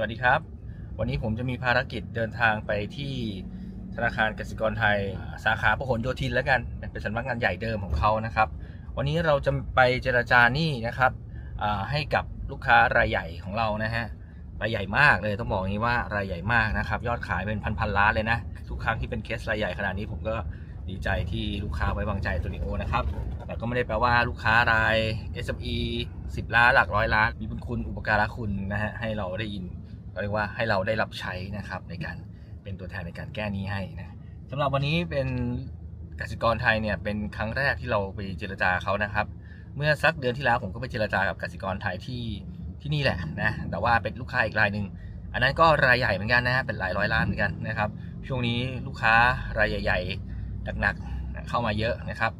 สวัสดีครับ วันนี้ผมจะมีภารกิจเดินทางไปที่ธนาคารกสิกรไทย สาขาพหลโยธินแล้วกัน เป็นสำนักงานใหญ่เดิมของเขานะครับ วันนี้เราจะไปเจราจาหนี้นะครับให้กับลูกค้ารายใหญ่ของเรานะฮะรายใหญ่มากเลยต้องบอกอย่างนี้ว่ารายใหญ่มากนะครับ ยอดขายเป็นพันพันๆล้านเลยนะ ทุกครั้งที่เป็นเคสรายใหญ่ขนาดนี้ผมก็ดีใจที่ลูกค้าไว้วางใจตัวนิโอนะครับ แต่ก็ไม่ได้แปลว่าลูกค้าราย SME 10 ล้านหลักร้อยล้าน มีบุญคุณอุปการะคุณนะฮะให้เราได้ยิน เรียกว่าให้เราได้รับใช้นะครับในการเป็นตัวแทนในการแก้หนี้ให้นะสำหรับวันนี้เป็นกสิกรไทยเนี่ยเป็นครั้งแรกที่เราไปเจรจาเขานะครับ เมื่อสักเดือนที่แล้วผมก็ไปเจรจากับกสิกรไทยที่ที่นี่แหละนะแต่ว่าเป็นลูกค้าอีกรายหนึ่งอันนั้นก็รายใหญ่เหมือนกันนะฮะเป็นหลายร้อยล้านเหมือนกันนะครับช่วงนี้ลูกค้ารายใหญ่ๆหนักๆเข้ามาเยอะนะครับ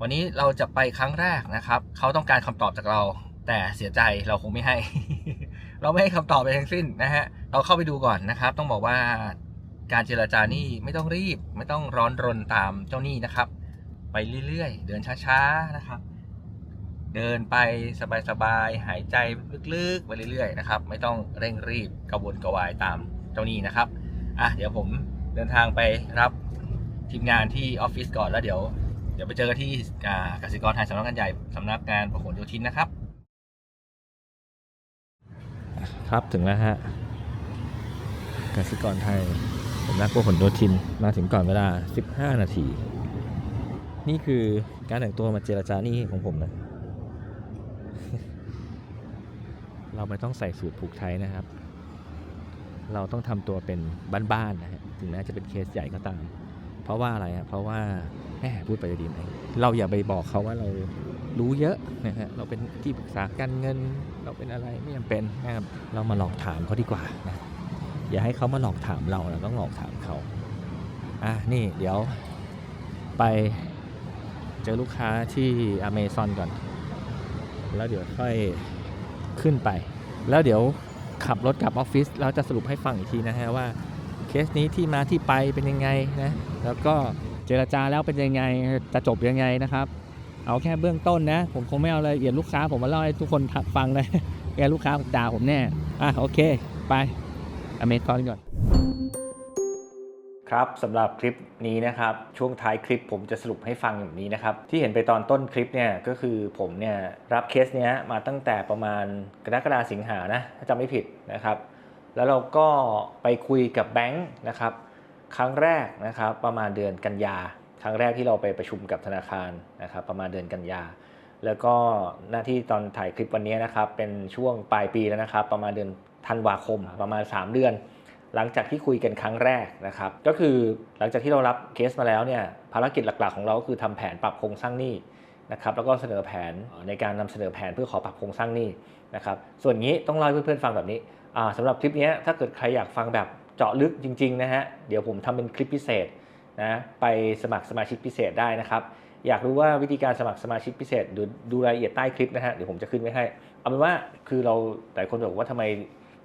วันนี้เราจะไปครั้งแรกนะครับเขาต้องการคำตอบจากเราแต่เสียใจเราคงไม่ให้ เราไม่ให้คำตอบไปทั้งสิ้นนะฮะ เราเข้าไปดูก่อนนะครับ ต้องบอกว่าการเจรจานี่ไม่ต้องรีบ ไม่ต้องร้อนรนตามเจ้าหนี้นะครับ ไปเรื่อยๆ เดินช้าๆนะครับ เดินไปสบายๆ หายใจลึกๆ ไปเรื่อยๆนะครับ ไม่ต้องเร่งรีบกระวนกระวายตามเจ้าหนี้นะครับ อะเดี๋ยวผมเดินทางไปรับทีมงานที่ออฟฟิศก่อนแล้วเดี๋ยว เดี๋ยวไปเจอกันที่อ่ากสิกรไทยสำนักงานใหญ่สำนักงานพหลโยธินนะครับ ครับถึงแล้วฮะกสิกรไทยสำนักพหลโยธินมาถึงก่อนเวลา 15 นาที นี่คือการแต่งตัวมาเจรจานี่ของผมนะ เราไม่ต้องใส่สูทผูกไทยนะครับ เราต้องทำตัวเป็นบ้านๆนะฮะถึงแม้จะเป็นเคสใหญ่ก็ตาม เพราะว่าอะไรฮะเพราะว่าแม่พูดไปจะดีไหมเราอย่าไปบอกเขาว่าเรา รู้เยอะนะฮะเราเป็นที่ปรึกษาการเงิน เราเป็นอะไรไม่จำเป็นนะครับเรามาหลอกถามเขาดีกว่านะอย่าให้เขามาหลอกถามเราเราต้องหลอกถามเขาอะนี่เดี๋ยวไปเจอลูกค้าที่อเมซอนก่อน แล้วเดี๋ยวค่อยขึ้นไป แล้วเดี๋ยวขับรถกลับออฟฟิศแล้วจะสรุปให้ฟังอีกทีนะฮะว่าเคสนี้ที่มาที่ไปเป็นยังไงนะแล้วก็เจรจาแล้วเป็นยังไงจะจบยังไงนะครับ เอาแค่เบื้องต้นนะ ผมคงไม่เอารายละเอียดลูกค้า ผมมาเล่าให้ทุกคนฟังเลยแกลูกค้าด่าผมแน่ อะโอเค ไปอเมซอนก่อน ครับสำหรับคลิปนี้นะครับ ช่วงท้ายคลิปผมจะสรุปให้ฟังแบบนี้นะครับ ที่เห็นไปตอนต้นคลิปเนี่ยก็คือผมเนี่ยรับเคสเนี้ยมาตั้งแต่ประมาณกรกฎาสิงหานะถ้าจำไม่ผิดนะครับ แล้วเราก็ไปคุยกับแบงค์นะครับ ครั้งแรกนะครับประมาณเดือนกันยา ครั้งแรกที่เราไปประชุมกับธนาคารนะครับประมาณเดือนกันยา แล้วก็หน้าที่ตอนถ่ายคลิปวันนี้นะครับเป็นช่วงปลายปีแล้วนะครับ ประมาณเดือนธันวาคมประมาณ 3 เดือน หลังจากที่คุยกันครั้งแรกนะครับ ก็คือหลังจากที่เรารับเคสมาแล้วเนี่ยภารกิจหลักๆ ของเราก็คือทำแผนปรับโครงสร้างหนี้นะครับแล้วก็เสนอแผนในการนำเสนอแผนเพื่อขอปรับโครงสร้างหนี้นะครับส่วนนี้ต้องเล่าให้เพื่อนๆฟังแบบนี้อ่าสำหรับคลิปนี้ถ้าเกิดใครอยากฟังแบบเจาะลึกจริงๆนะฮะเดี๋ยวผมทำเป็นคลิปพิเศษ นะไปสมัครสมาชิกพิเศษได้นะครับ อยากรู้ว่าวิธีการสมัครสมาชิกพิเศษดูดูรายละเอียดใต้คลิปนะฮะเดี๋ยวผมจะขึ้นไว้ให้ เอาเป็นว่าคือเราหลายคนบอกว่าทำไม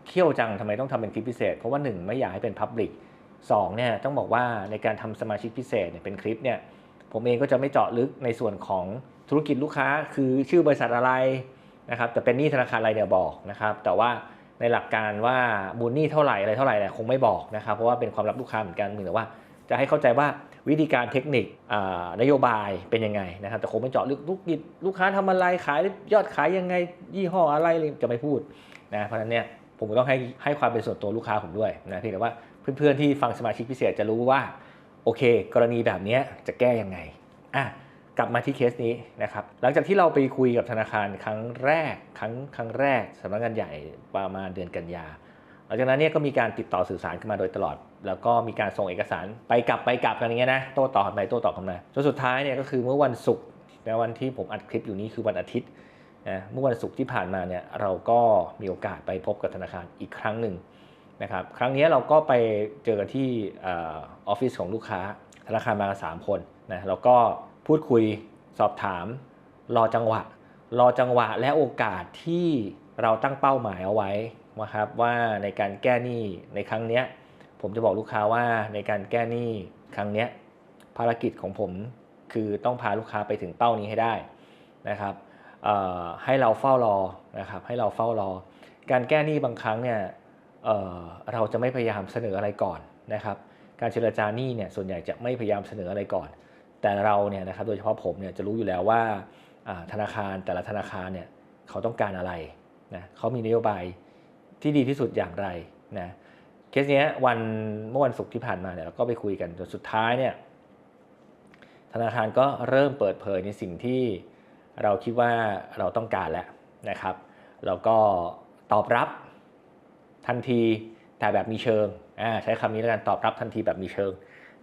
เขี้ยวจังทำไมต้องทำเป็นคลิปพิเศษ เพราะว่าหนึ่งไม่อยากให้เป็นพับลิกสองเนี่ยต้องบอกว่าในการทำสมาชิกพิเศษเนี่ยเป็นคลิปเนี่ยผมเองก็จะไม่เจาะลึกในส่วนของธุรกิจลูกค้า คือชื่อบริษัทอะไรนะครับแต่เป็นหนี้ธนาคารอะไรเนี่ยบอกนะครับ แต่ว่าในหลักการว่ามูลหนี้เท่าไหร่อะไรเท่าไหร่เนี่ยคงไม่บอกนะครับเพราะว่าเป็นความลับลูกค้าเหมือนกันเหมือนว่า จะให้เข้าใจว่าวิธีการเทคนิคนโยบายเป็นยังไงนะครับแต่คงไม่เจาะลึกลูกกิจลูกค้าทำอะไรขายยอดขายยังไง ยี่ห้ออะไรจะไม่พูดนะเพราะฉะนั้นเนี่ยผมก็ต้องให้ให้ความเป็นส่วนตัวลูกค้าผมด้วยนะเพียงแต่ว่าเพื่อนๆที่ฟังสมาชิกพิเศษจะรู้ว่าโอเค กรณีแบบนี้จะแก้ยังไงอะกลับมาที่เคสนี้นะครับหลังจากที่เราไปคุยกับธนาคารครั้งแรกครั้งครั้งแรกสำนักงานใหญ่ประมาณเดือนกันยาหลังจากนั้นเนี่ยก็มีการติดต่อสื่อสารกันมาโดยตลอด แล้วก็มีการส่งเอกสารไปกลับไปกลับกันอย่างเงี้ยนะโต้ตอบกันไปโต้ตอบกันมาจนสุดท้ายเนี่ยก็คือเมื่อวันศุกร์ในวันที่ผมอัดคลิปอยู่นี้คือวันอาทิตย์นะเมื่อวันศุกร์ที่ผ่านมาเนี่ยเราก็มีโอกาสไปพบกับธนาคารอีกครั้งหนึ่งนะครับครั้งนี้เราก็ไปเจอกันที่ออฟฟิศของลูกค้า ธนาคารมากันสามคนนะแล้วก็พูดคุยสอบถาม รอจังหวะ รอจังหวะและโอกาสที่เราตั้งเป้าหมายเอาไว้นะครับว่าในการแก้หนี้ในครั้งนี้ ผมจะบอกลูกค้าว่าในการแก้หนี้ครั้งนี้ภารกิจของผมคือต้องพาลูกค้าไปถึงเป้านี้ให้ได้นะครับให้เราเฝ้ารอนะครับให้เราเฝ้ารอ การแก้หนี้บางครั้งเนี่ยเเราจะไม่พยายามเสนออะไรก่อนนะครับการเจรจาหนี้เนี่ยส่วนใหญ่จะไม่พยายามเสนออะไรก่อน แต่เราเนี่ยนะครับโดยเฉพาะผมเนี่ยจะรู้อยู่แล้วว่าธนาคารแต่ละธนาคารเนี่ยเขาต้องการอะไรนะเขามีนโยบายที่ดีที่สุดอย่างไรนะ เคสเนี้ยวันเมื่อวันศุกร์ที่ผ่านมาเนี่ยเราก็ไปคุยกันจนสุดท้ายเนี่ยธนาคารก็เริ่มเปิดเผยในสิ่งที่เราคิดว่าเราต้องการแล้วนะครับแล้วก็ตอบรับทันทีแต่แบบมีเชิงใช้คำนี้แล้วกันตอบรับทันทีแบบมีเชิง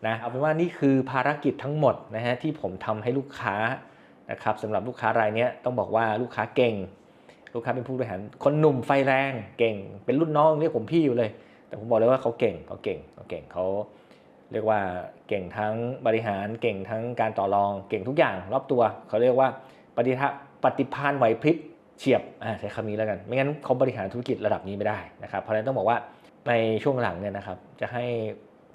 นะเอาเป็นว่านี่คือภารกิจทั้งหมดนะฮะที่ผมทำให้ลูกค้านะครับสำหรับลูกค้ารายนี้ต้องบอกว่าลูกค้าเก่ง ลูกค้าเป็นผู้บริหารคนหนุ่มไฟแรงเก่ง เป็นรุ่นน้องเรียกผมพี่อยู่เลย แต่ผมบอกเลยว่าเขาเก่งเขาเก่งเขาเก่งเขาเรียกว่าเก่งทั้งบริหารเก่งทั้งการต่อรองเก่งทุกอย่างรอบตัว เขาเรียกว่าปฏิทะปฏิภาณไหวพริบเฉียบอ่าใช้คำนี้แล้วกัน ไม่งั้นเขาบริหารธุรกิจระดับนี้ไม่ได้นะครับเพราะฉะนั้นต้องบอกว่าในช่วงหลังเนี่ยนะครับ จะให้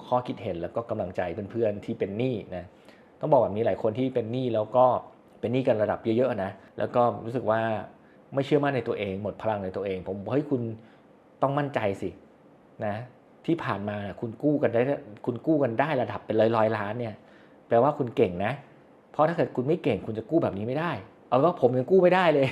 ข้อคิดเห็นแล้วก็กำลังใจเพื่อนๆที่เป็นหนี้นะต้องบอกแบบนี้หลายคนที่เป็นหนี้แล้วก็เป็นหนี้กันระดับเยอะๆนะแล้วก็รู้สึกว่าไม่เชื่อมั่นในตัวเอง หมดพลังในตัวเอง ผมบอกให้คุณต้องมั่นใจสิ นะที่ผ่านมาคุณกู้กันได้คุณกู้กันได้ระดับเป็นร้อยๆล้านเนี่ยแปลว่าคุณเก่งนะ เพราะถ้าเกิดคุณไม่เก่งคุณจะกู้แบบนี้ไม่ได้ เอาว่าผมยังกู้ไม่ได้เลย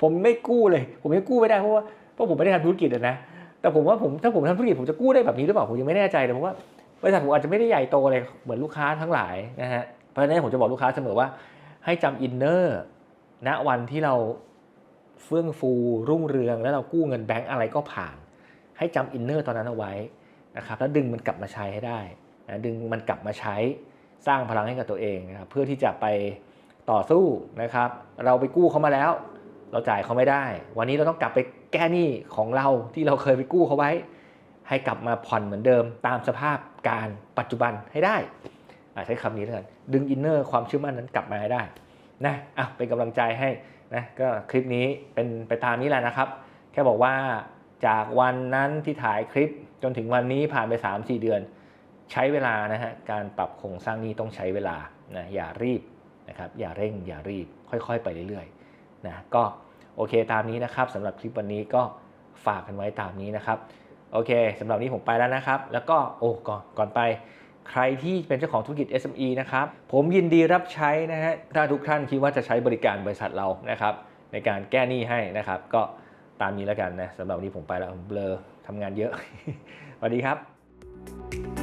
ผมไม่กู้เลย ผมยังกู้ไม่ได้เพราะว่าเพราะผมไม่ได้ทำธุรกิจนะแต่ผมว่าผมถ้าผมทำธุรกิจผมจะกู้ได้แบบนี้หรือเปล่าผมยังไม่แน่ใจเลยเพราะว่าบริษัทผมอาจจะไม่ได้ใหญ่โตเลยเหมือนลูกค้าทั้งหลายนะฮะเพราะฉะนั้นผมจะบอกลูกค้าเสมอว่า ให้จำอินเนอร์ณวันที่เราเฟื่องฟูรุ่งเรืองแล้วเรากู้เงินแบงก์อะไรก็ผ่าน ให้จำอินเนอร์ตอนนั้นเอาไว้นะครับแล้วดึงมันกลับมาใช้ให้ได้นะดึงมันกลับมาใช้สร้างพลังให้กับตัวเองนะครับเพื่อที่จะไปต่อสู้นะครับ เราไปกู้เขามาแล้ว เราจ่ายเขาไม่ได้ วันนี้เราต้องกลับไปแก้หนี้ของเราที่เราเคยไปกู้เขาไว้ ให้กลับมาผ่อนเหมือนเดิม ตามสภาพการปัจจุบันให้ได้อะใช้คำนี้แล้วกันดึงอินเนอร์ความเชื่อมั่นนั้นกลับมาให้ได้นะอะเป็นกำลังใจให้นะก็คลิปนี้เป็นไปตามนี้แหละนะครับ แค่บอกว่า จากวันนั้นที่ถ่ายคลิปจนถึงวันนี้ผ่านไป 3-4 เดือน ใช้เวลานะฮะการปรับโครงสร้างนี้ต้องใช้เวลานะอย่ารีบนะครับอย่าเร่งอย่ารีบค่อยๆ ไปเรื่อยๆนะก็โอเคตามนี้นะครับสำหรับคลิปวันนี้ก็ฝากกันไว้ตามนี้นะครับโอเคสำหรับนนี้ผมไปแล้วนะครับ แล้วก็โอ้ก่อนก่อนไป ใครที่เป็นเจ้าของธุรกิจ SME นะครับผมยินดีรับใช้นะฮะถ้าทุกท่านคิดว่าจะใช้บริการบริษัทเรานะครับในการแก้หนี้ให้นะครับก็ ตามนี้แล้วกันนะสำหรับวันนี้ผมไปแล้วเบลอทำงานเยอะ สวัสดีครับ